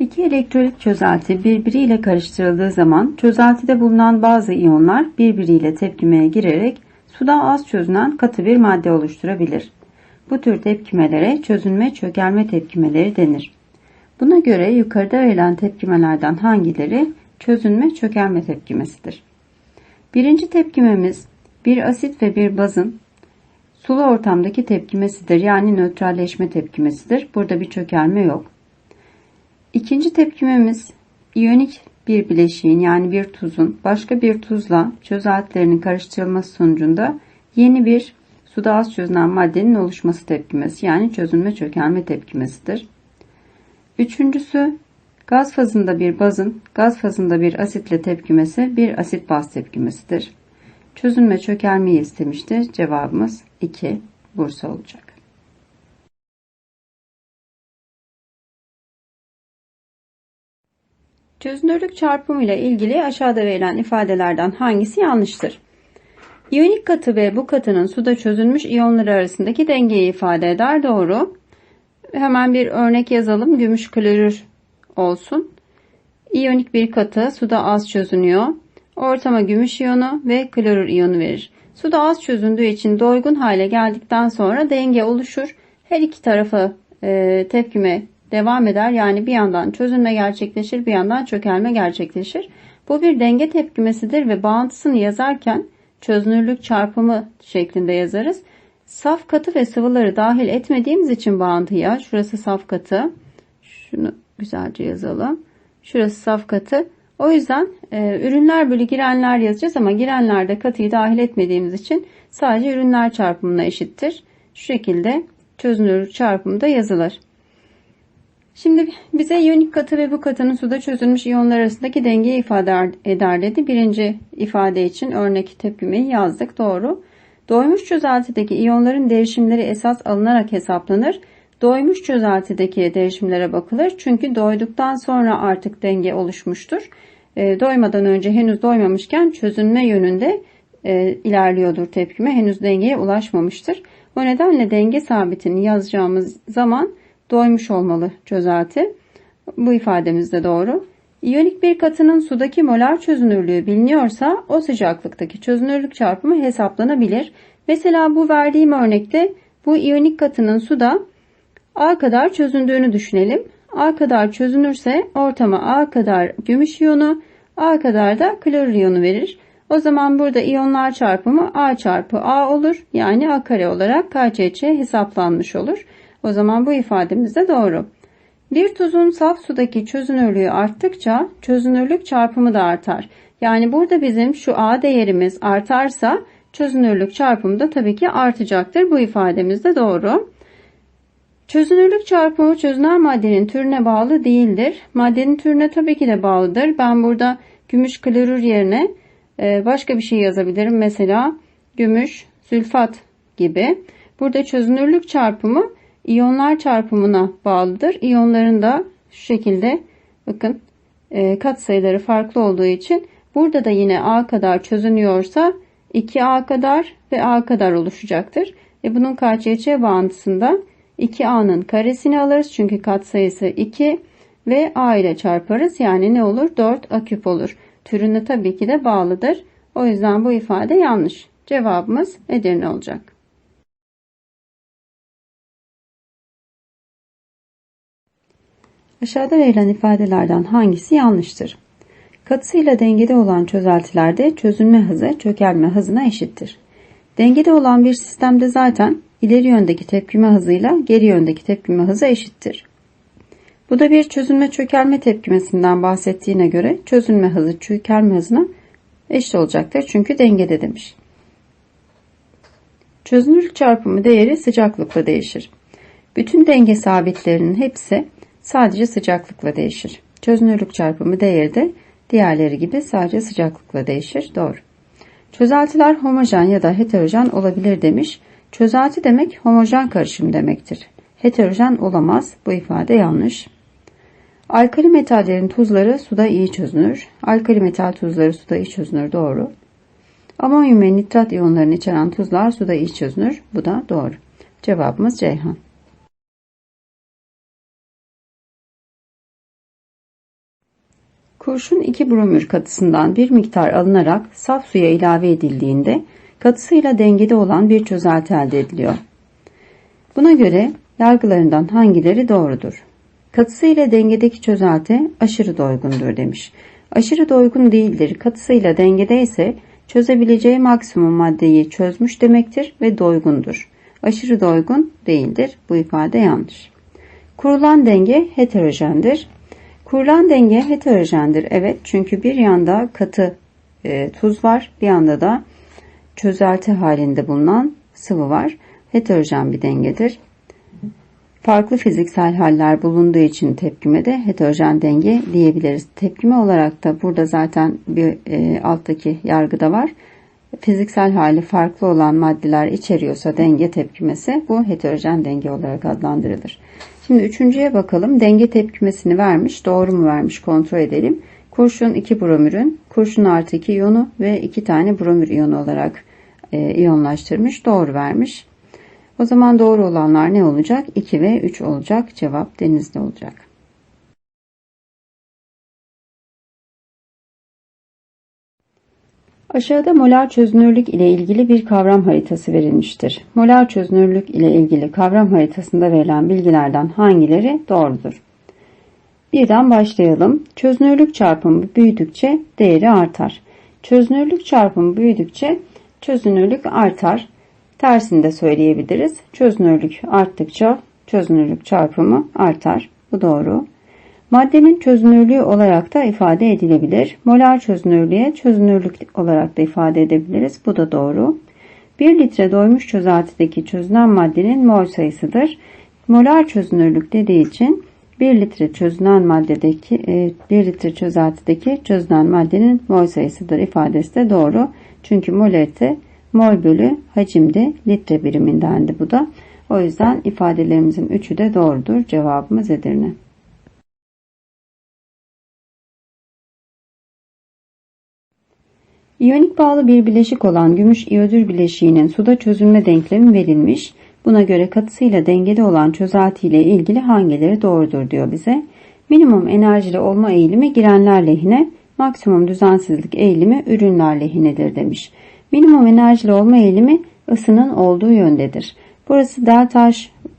İki elektrolit çözelti birbiriyle karıştırıldığı zaman çözeltide bulunan bazı iyonlar birbiriyle tepkimeye girerek suda az çözünen katı bir madde oluşturabilir. Bu tür tepkimelere çözünme çökelme tepkimeleri denir. Buna göre yukarıda verilen tepkimelerden hangileri çözünme çökelme tepkimesidir? Birinci tepkimemiz bir asit ve bir bazın sulu ortamdaki tepkimesidir. Yani nötralleşme tepkimesidir. Burada bir çökelme yok. İkinci tepkimemiz iyonik bir bileşiğin yani bir tuzun başka bir tuzla çözeltilerinin karıştırılması sonucunda yeni bir suda az çözünen maddenin oluşması tepkimesi yani çözünme çökelme tepkimesidir. Üçüncüsü gaz fazında bir bazın gaz fazında bir asitle tepkimesi bir asit baz tepkimesidir. Çözünme çökelmeyi istemiştir. Cevabımız 2 Bursa olacak. Çözünürlük çarpımı ile ilgili aşağıda verilen ifadelerden hangisi yanlıştır? İyonik katı ve bu katının suda çözülmüş iyonları arasındaki dengeyi ifade eder. Doğru. Hemen bir örnek yazalım. Gümüş klorür olsun. İyonik bir katı suda az çözünüyor. Ortama gümüş iyonu ve klorür iyonu verir. Suda az çözündüğü için doygun hale geldikten sonra denge oluşur. Her iki tarafa e, tepkime devam eder. Yani bir yandan çözünme gerçekleşir, bir yandan çökelme gerçekleşir. Bu bir denge tepkimesidir ve bağıntısını yazarken çözünürlük çarpımı şeklinde yazarız. Saf katı ve sıvıları dahil etmediğimiz için bağıntıya, şurası saf katı, şunu güzelce yazalım. Şurası saf katı. O yüzden e, ürünler bölü girenler yazacağız ama girenlerde katıyı dahil etmediğimiz için sadece ürünler çarpımına eşittir. Şu şekilde çözünürlük çarpımı da yazılır. Şimdi bize iyonik katı ve bu katının suda çözülmüş iyonlar arasındaki dengeyi ifade eder dedi. Birinci ifade için örnek tepkimeyi yazdık. Doğru. Doymuş çözeltideki iyonların değişimleri esas alınarak hesaplanır. Doymuş çözeltideki değişimlere bakılır. Çünkü doyduktan sonra artık denge oluşmuştur. E, doymadan önce henüz doymamışken çözünme yönünde e, ilerliyordur tepkime. Henüz dengeye ulaşmamıştır. O nedenle denge sabitini yazacağımız zaman doymuş olmalı çözelti. Bu ifademiz de doğru. İyonik bir katının sudaki molar çözünürlüğü biliniyorsa o sıcaklıktaki çözünürlük çarpımı hesaplanabilir. Mesela bu verdiğim örnekte bu iyonik katının suda A kadar çözündüğünü düşünelim. A kadar çözünürse ortama A kadar gümüş iyonu, A kadar da klorür iyonu verir. O zaman burada iyonlar çarpımı A çarpı A olur. Yani A kare olarak KCC hesaplanmış olur. O zaman bu ifademiz de doğru. Bir tuzun saf sudaki çözünürlüğü arttıkça çözünürlük çarpımı da artar. Yani burada bizim şu A değerimiz artarsa çözünürlük çarpımı da tabii ki artacaktır. Bu ifademiz de doğru. Çözünürlük çarpımı çözünen maddenin türüne bağlı değildir. Maddenin türüne tabii ki de bağlıdır. Ben burada gümüş klorür yerine e, başka bir şey yazabilirim. Mesela gümüş sülfat gibi. Burada çözünürlük çarpımı iyonlar çarpımına bağlıdır. İyonların da şu şekilde bakın e, kat sayıları farklı olduğu için burada da yine A kadar çözünüyorsa 2A kadar ve A kadar oluşacaktır. E bunun KCC bağıntısında 2A'nın karesini alırız çünkü kat sayısı 2 ve A ile çarparız. Yani ne olur? 4 A küp olur. Türüne tabii ki de bağlıdır. O yüzden bu ifade yanlış. Cevabımız Edirne olacak. Aşağıda verilen ifadelerden hangisi yanlıştır? Katısıyla dengede olan çözeltilerde çözünme hızı çökelme hızına eşittir. Dengede olan bir sistemde zaten ileri yöndeki tepkime hızıyla geri yöndeki tepkime hızı eşittir. Bu da bir çözünme çökelme tepkimesinden bahsettiğine göre çözünme hızı çökelme hızına eşit olacaktır. Çünkü dengede demiş. Çözünürlük çarpımı değeri sıcaklıkla değişir. Bütün denge sabitlerinin hepsi sadece sıcaklıkla değişir. Çözünürlük çarpımı değeri de diğerleri gibi sadece sıcaklıkla değişir. Doğru. Çözeltiler homojen ya da heterojen olabilir demiş. Çözelti demek homojen karışım demektir. Heterojen olamaz. Bu ifade yanlış. Alkali metallerin tuzları suda iyi çözünür. Alkali metal tuzları suda iyi çözünür. Doğru. Amonyum ve nitrat iyonlarını içeren tuzlar suda iyi çözünür. Bu da doğru. Cevabımız Ceyhan. Kurşun 2 bromür katısından bir miktar alınarak saf suya ilave edildiğinde katısıyla dengede olan bir çözelti elde ediliyor. Buna göre yargılarından hangileri doğrudur? Katısıyla dengedeki çözelti aşırı doygundur demiş. Aşırı doygun değildir. Katısıyla dengede ise çözebileceği maksimum maddeyi çözmüş demektir ve doygundur. Aşırı doygun değildir. Bu ifade yanlış. Kurulan denge heterojendir. Kurulan denge heterojendir. Evet çünkü bir yanda katı e, tuz var bir yanda da çözelti halinde bulunan sıvı var. Heterojen bir dengedir. Farklı fiziksel haller bulunduğu için tepkime de heterojen denge diyebiliriz. Tepkime olarak da burada zaten bir e, alttaki yargıda var. Fiziksel hali farklı olan maddeler içeriyorsa denge tepkimesi bu heterojen denge olarak adlandırılır. Şimdi üçüncüye bakalım. Denge tepkimesini vermiş. Doğru mu vermiş kontrol edelim. Kurşun 2 bromürün kurşun artı 2 iyonu ve 2 tane bromür iyonu olarak e, iyonlaştırmış. Doğru vermiş. O zaman doğru olanlar ne olacak? 2 ve 3 olacak. Cevap denizde olacak. Aşağıda molar çözünürlük ile ilgili bir kavram haritası verilmiştir. Molar çözünürlük ile ilgili kavram haritasında verilen bilgilerden hangileri doğrudur? Birden başlayalım. Çözünürlük çarpımı büyüdükçe değeri artar. Çözünürlük çarpımı büyüdükçe çözünürlük artar. Tersini de söyleyebiliriz. Çözünürlük arttıkça çözünürlük çarpımı artar. Bu doğru. Maddenin çözünürlüğü olarak da ifade edilebilir. Molar çözünürlüğe çözünürlük olarak da ifade edebiliriz. Bu da doğru. 1 litre doymuş çözeltideki çözünen maddenin mol sayısıdır. Molar çözünürlük dediği için 1 litre çözünen maddedeki 1 e, litre çözeltideki çözünen maddenin mol sayısıdır ifadesi de doğru. Çünkü molarite mol bölü hacimdi. Litre birimindendi bu da. O yüzden ifadelerimizin üçü de doğrudur. Cevabımız Edirne. İyonik bağlı bir bileşik olan gümüş iyodür bileşiğinin suda çözülme denklemi verilmiş. Buna göre katısıyla dengeli olan çözelti ile ilgili hangileri doğrudur diyor bize. Minimum enerjili olma eğilimi girenler lehine, maksimum düzensizlik eğilimi ürünler lehinedir demiş. Minimum enerjili olma eğilimi ısının olduğu yöndedir. Burası delta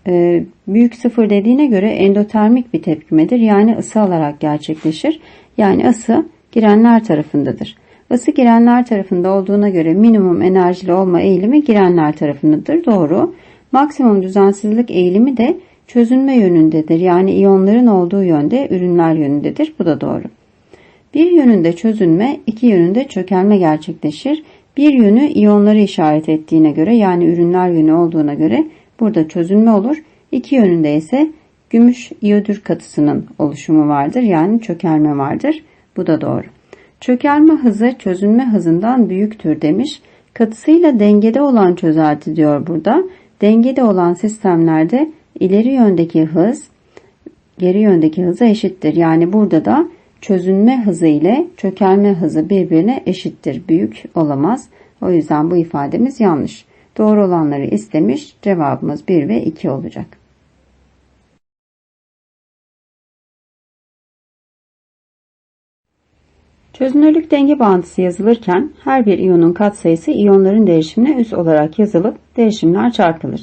e, büyük sıfır dediğine göre endotermik bir tepkimedir. Yani ısı alarak gerçekleşir. Yani ısı girenler tarafındadır. Isı girenler tarafında olduğuna göre minimum enerjili olma eğilimi girenler tarafındadır. Doğru. Maksimum düzensizlik eğilimi de çözünme yönündedir. Yani iyonların olduğu yönde ürünler yönündedir. Bu da doğru. Bir yönünde çözünme, iki yönünde çökelme gerçekleşir. Bir yönü iyonları işaret ettiğine göre yani ürünler yönü olduğuna göre burada çözünme olur. İki yönünde ise gümüş iyodür katısının oluşumu vardır. Yani çökelme vardır. Bu da doğru. Çökelme hızı çözünme hızından büyüktür demiş. Katısıyla dengede olan çözelti diyor burada. Dengede olan sistemlerde ileri yöndeki hız geri yöndeki hıza eşittir. Yani burada da çözünme hızı ile çökelme hızı birbirine eşittir. Büyük olamaz. O yüzden bu ifademiz yanlış. Doğru olanları istemiş. Cevabımız 1 ve 2 olacak. Çözünürlük denge bağıntısı yazılırken her bir iyonun katsayısı iyonların değişimine üs olarak yazılıp değişimler çarpılır.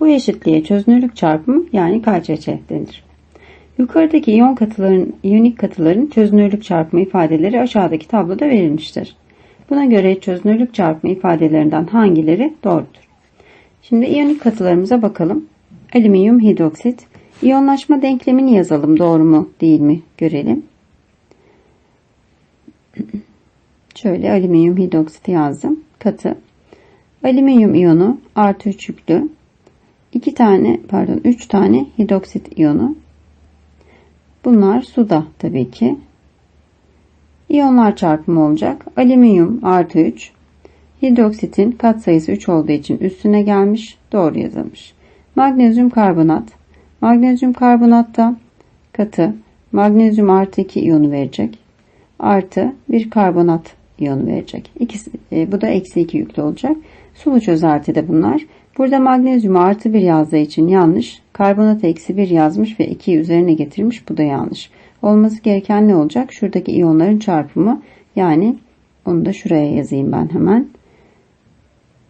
Bu eşitliğe çözünürlük çarpımı yani KCC denir. Yukarıdaki iyon katıların, iyonik katıların çözünürlük çarpımı ifadeleri aşağıdaki tabloda verilmiştir. Buna göre çözünürlük çarpımı ifadelerinden hangileri doğrudur? Şimdi iyonik katılarımıza bakalım. Alüminyum hidroksit. İyonlaşma denklemini yazalım doğru mu değil mi görelim. Şöyle alüminyum hidroksit yazdım. Katı. Alüminyum iyonu artı 3 yüklü. 2 tane pardon 3 tane hidroksit iyonu. Bunlar suda tabii ki. İyonlar çarpımı olacak. Alüminyum artı 3. Hidroksitin katsayısı 3 olduğu için üstüne gelmiş. Doğru yazılmış. Magnezyum karbonat. Magnezyum karbonatta katı magnezyum artı 2 iyonu verecek artı bir karbonat iyonu verecek. İkisi, e, bu da eksi 2 yüklü olacak. Sulu çözeltide bunlar. Burada magnezyum artı 1 yazdığı için yanlış. Karbonat eksi 1 yazmış ve 2'yi üzerine getirmiş. Bu da yanlış. Olması gereken ne olacak? Şuradaki iyonların çarpımı. Yani onu da şuraya yazayım ben hemen.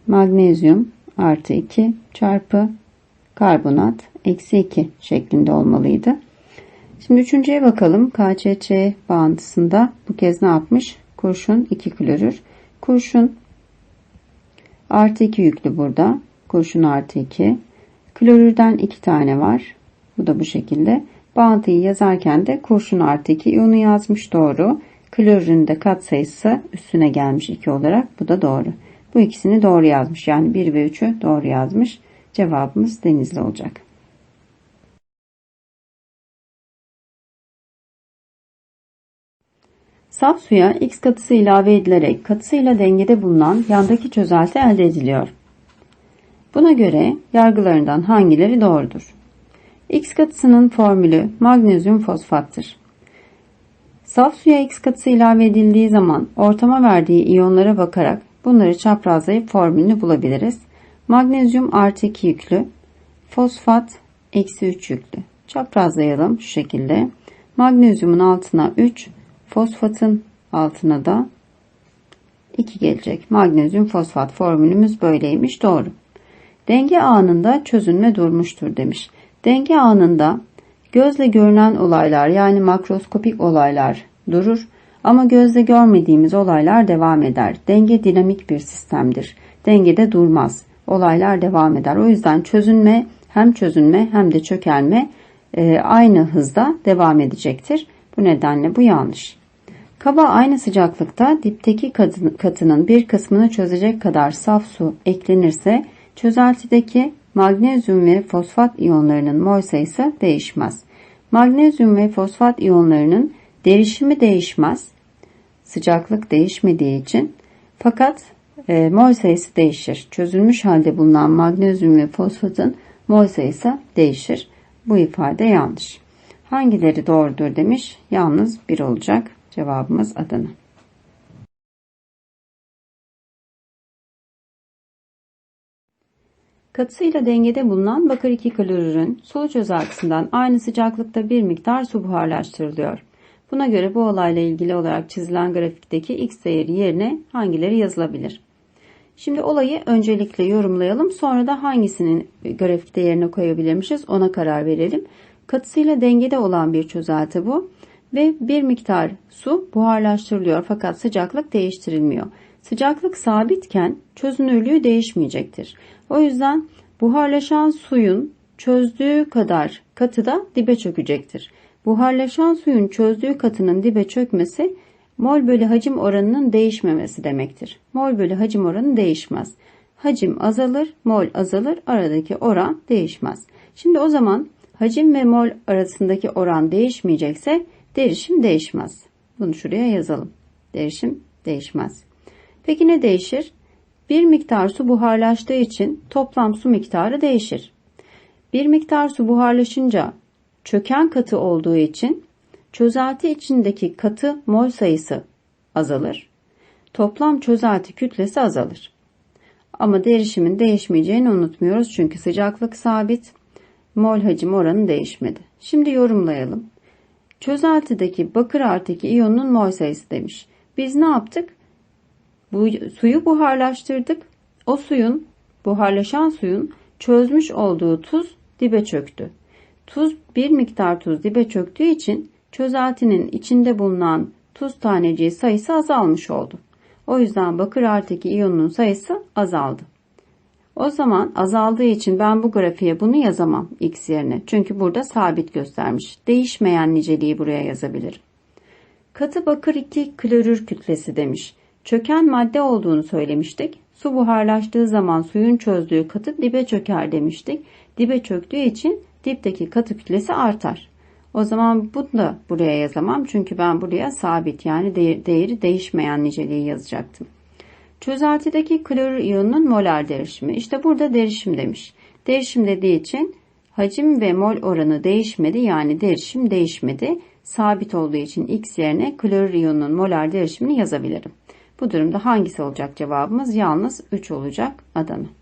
Magnezyum artı 2 çarpı karbonat eksi 2 şeklinde olmalıydı. Şimdi üçüncüye bakalım. KCC bağıntısında bu kez ne yapmış? Kurşun 2 klorür. Kurşun artı 2 yüklü burada. Kurşun artı 2. Klorürden 2 tane var. Bu da bu şekilde. Bağıntıyı yazarken de kurşun artı 2 iyonu yazmış doğru. Klorürün de katsayısı üstüne gelmiş 2 olarak. Bu da doğru. Bu ikisini doğru yazmış. Yani 1 ve 3'ü doğru yazmış. Cevabımız denizli olacak. Saf suya X katısı ilave edilerek katısıyla dengede bulunan yandaki çözelti elde ediliyor. Buna göre yargılarından hangileri doğrudur? X katısının formülü magnezyum fosfattır. Saf suya X katısı ilave edildiği zaman ortama verdiği iyonlara bakarak bunları çaprazlayıp formülünü bulabiliriz. Magnezyum artı 2 yüklü, fosfat eksi 3 yüklü. Çaprazlayalım şu şekilde. Magnezyumun altına 3, fosfatın altına da 2 gelecek. Magnezyum fosfat formülümüz böyleymiş. Doğru. Denge anında çözünme durmuştur demiş. Denge anında gözle görünen olaylar yani makroskopik olaylar durur ama gözle görmediğimiz olaylar devam eder. Denge dinamik bir sistemdir. Dengede durmaz. Olaylar devam eder. O yüzden çözünme hem çözünme hem de çökelme e, aynı hızda devam edecektir. Bu nedenle bu yanlış. Kaba aynı sıcaklıkta dipteki katının bir kısmını çözecek kadar saf su eklenirse çözeltideki magnezyum ve fosfat iyonlarının mol sayısı değişmez. Magnezyum ve fosfat iyonlarının derişimi değişmez. Sıcaklık değişmediği için fakat e, mol sayısı değişir. Çözülmüş halde bulunan magnezyum ve fosfatın mol sayısı değişir. Bu ifade yanlış. Hangileri doğrudur demiş. Yalnız bir olacak. Cevabımız Adana. Katısıyla dengede bulunan bakır 2 klorürün sulu çözeltisinden aynı sıcaklıkta bir miktar su buharlaştırılıyor. Buna göre bu olayla ilgili olarak çizilen grafikteki x değeri yerine hangileri yazılabilir? Şimdi olayı öncelikle yorumlayalım. Sonra da hangisinin grafikte yerine koyabilirmişiz ona karar verelim. Katısıyla dengede olan bir çözelti bu ve bir miktar su buharlaştırılıyor fakat sıcaklık değiştirilmiyor. Sıcaklık sabitken çözünürlüğü değişmeyecektir. O yüzden buharlaşan suyun çözdüğü kadar katı da dibe çökecektir. Buharlaşan suyun çözdüğü katının dibe çökmesi mol bölü hacim oranının değişmemesi demektir. Mol bölü hacim oranı değişmez. Hacim azalır, mol azalır, aradaki oran değişmez. Şimdi o zaman hacim ve mol arasındaki oran değişmeyecekse Derişim değişmez. Bunu şuraya yazalım. Derişim değişmez. Peki ne değişir? Bir miktar su buharlaştığı için toplam su miktarı değişir. Bir miktar su buharlaşınca çöken katı olduğu için çözelti içindeki katı mol sayısı azalır. Toplam çözelti kütlesi azalır. Ama derişimin değişmeyeceğini unutmuyoruz çünkü sıcaklık sabit, mol hacim oranı değişmedi. Şimdi yorumlayalım. Çözeltideki bakır artıki iyonun mol sayısı demiş. Biz ne yaptık? Bu suyu buharlaştırdık. O suyun, buharlaşan suyun çözmüş olduğu tuz dibe çöktü. Tuz bir miktar tuz dibe çöktüğü için çözeltinin içinde bulunan tuz taneciği sayısı azalmış oldu. O yüzden bakır artıki iyonun sayısı azaldı. O zaman azaldığı için ben bu grafiğe bunu yazamam x yerine. Çünkü burada sabit göstermiş. Değişmeyen niceliği buraya yazabilirim. Katı bakır 2 klorür kütlesi demiş. Çöken madde olduğunu söylemiştik. Su buharlaştığı zaman suyun çözdüğü katı dibe çöker demiştik. Dibe çöktüğü için dipteki katı kütlesi artar. O zaman bunu da buraya yazamam. Çünkü ben buraya sabit yani değeri değişmeyen niceliği yazacaktım. Çözeltideki klorür iyonunun molar derişimi. İşte burada derişim demiş. Derişim dediği için hacim ve mol oranı değişmedi yani derişim değişmedi. Sabit olduğu için x yerine klorür iyonunun molar derişimini yazabilirim. Bu durumda hangisi olacak cevabımız? Yalnız 3 olacak Adana.